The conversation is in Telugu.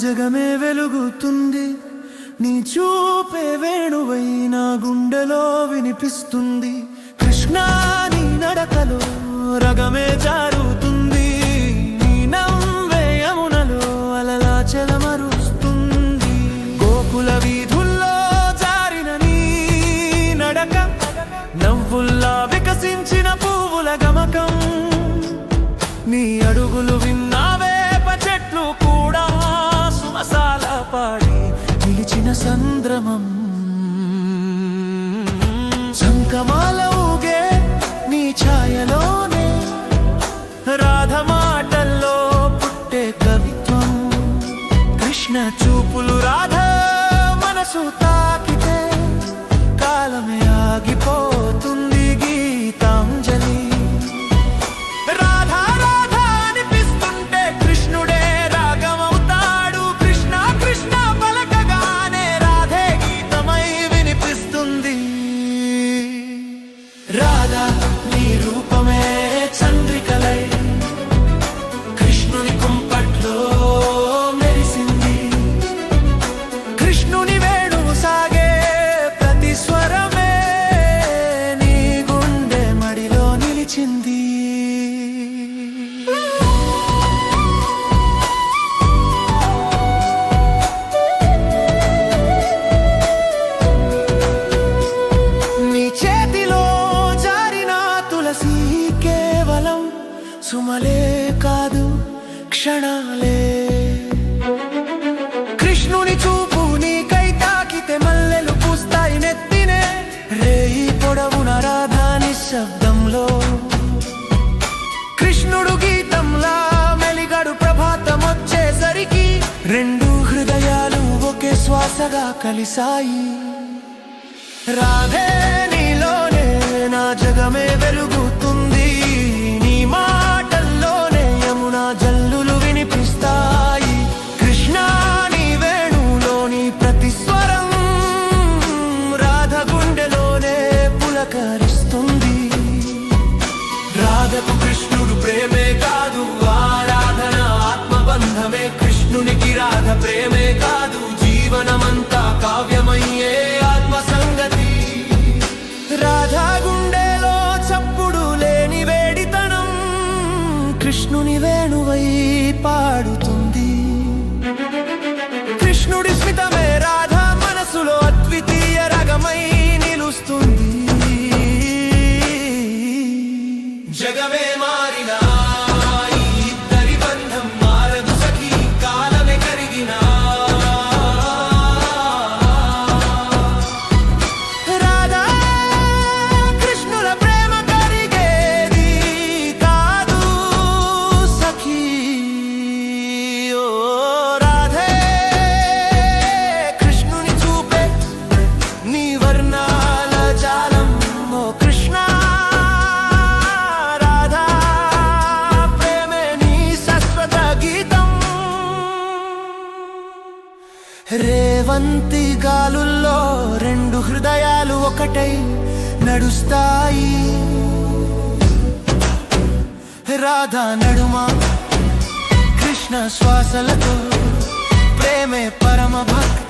జగమే వెలుగుతుంది. నీ చూపే వేణువై నా గుండెలో వినిపిస్తుంది. కృష్ణ నీ రగమే జారుతుంది. నీ నవ్వే యమునలో అలలా చలమరుస్తుంది. గోకుల వీధుల్లో జారిన నీ నడక నవ్వుల్లా వికసించిన పువ్వుల గమకం. నీ అడుగులు విన్న కాపాడి నిలిచిన సంద్రమం. శంఖమాల ఊగే నీ ఛాయలోనే రాధ మాటల్లో పుట్టే కవిత్వం. కృష్ణ చూపులు రాధ మనసు తాకితే కాలమే ఆగిపో సుమలే కాదు క్షణాలే. కృష్ణుని చూపు నీకై తాకితే మల్లెలు పూస్తాయి నెత్తినే. రేయి పొడవున రాధా నిశ్శబ్దంలో కృష్ణుడు గీతంలా మెలిగడు ప్రభాతం వచ్చేసరికి రెండు హృదయాలు ఒకే శ్వాసగా కలిసాయి రాధే పులకరిస్తుంది రాధకు కృష్ణుడు ప్రేమే కాదు ఆరాధన ఆత్మబంధమే. కృష్ణునికి రాధ ప్రేమే కాదు జీవనమంతా కావ్యమయ్యే రేవంతి గాలుల్లో రెండు హృదయాలు ఒకటై నడుస్తాయి. రాధా నడుమ కృష్ణ శ్వాసలతో ప్రేమే పరమ భక్తి.